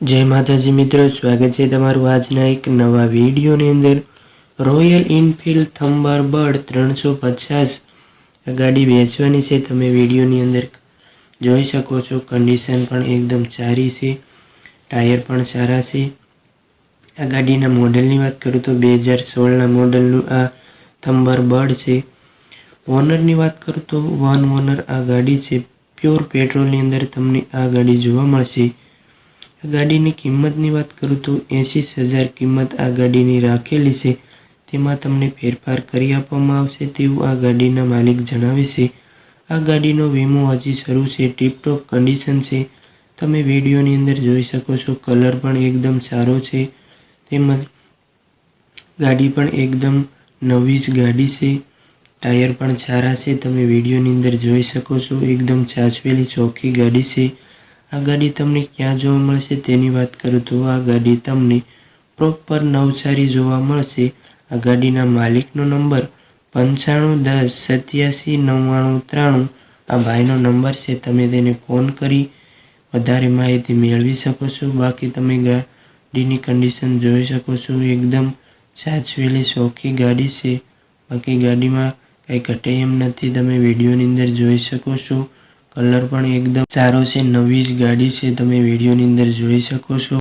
જય માતાજી મિત્રો, સ્વાગત છે તમારું આજના એક નવા વિડીયોની અંદર. રોયલ ઇનફિલ્ડ થંબર બર્ડ ત્રણસો પચાસ ગાડી વેચવાની છે. તમે વિડીયોની અંદર જોઈ શકો છો કન્ડિશન પણ એકદમ સારી છે, ટાયર પણ સારા છે. આ ગાડીના મોડલની વાત કરું તો બે હજાર સોળના મોડલનું આ થંબર બર્ડ છે. ઓનરની વાત કરું તો વન ઓનર આ ગાડી છે. પ્યોર પેટ્રોલની અંદર તમને આ ગાડી જોવા મળશે. ગાડીની કિંમતની વાત કરું તો એંસી હજાર કિંમત આ ગાડીની રાખેલી છે. તેમાં તમને ફેરફાર કરી આપવામાં આવશે તેવું આ ગાડીના માલિક જણાવે છે. આ ગાડીનો વીમો હજી શરૂ છે, ટીપટોપ કન્ડિશન છે. તમે વિડીયોની અંદર જોઈ શકો છો, કલર પણ એકદમ સારો છે. તેમજ ગાડી પણ એકદમ નવી જ ગાડી છે. ટાયર પણ સારા છે, તમે વિડીયોની અંદર જોઈ શકો છો, એકદમ સાચવેલી ચોખ્ખી ગાડી છે. આ ગાડી તમને ક્યાં જોવા મળશે તેની વાત કરું તો આ ગાડી તમને પ્રોપર નવસારી જોવા મળશે. આ ગાડીના માલિકનો નંબર પંચાણું દસ સત્યાસી નવ્વાણું ત્રાણું. આ ભાઈનો નંબર છે, તમે તેને ફોન કરી વધારે માહિતી મેળવી શકો છો. બાકી તમે ગાડીની કન્ડિશન જોઈ શકો છો. એકદમ સાચવેલી, શોખી ગાડી છે. બાકી ગાડીમાં કંઈ ઘટે એમ નથી. તમે વિડીયોની અંદર જોઈ શકો છો. કલર પણ એકદમ સારો છે, નવી જ ગાડી છે, તમે વિડીયોની અંદર જોઈ શકો છો.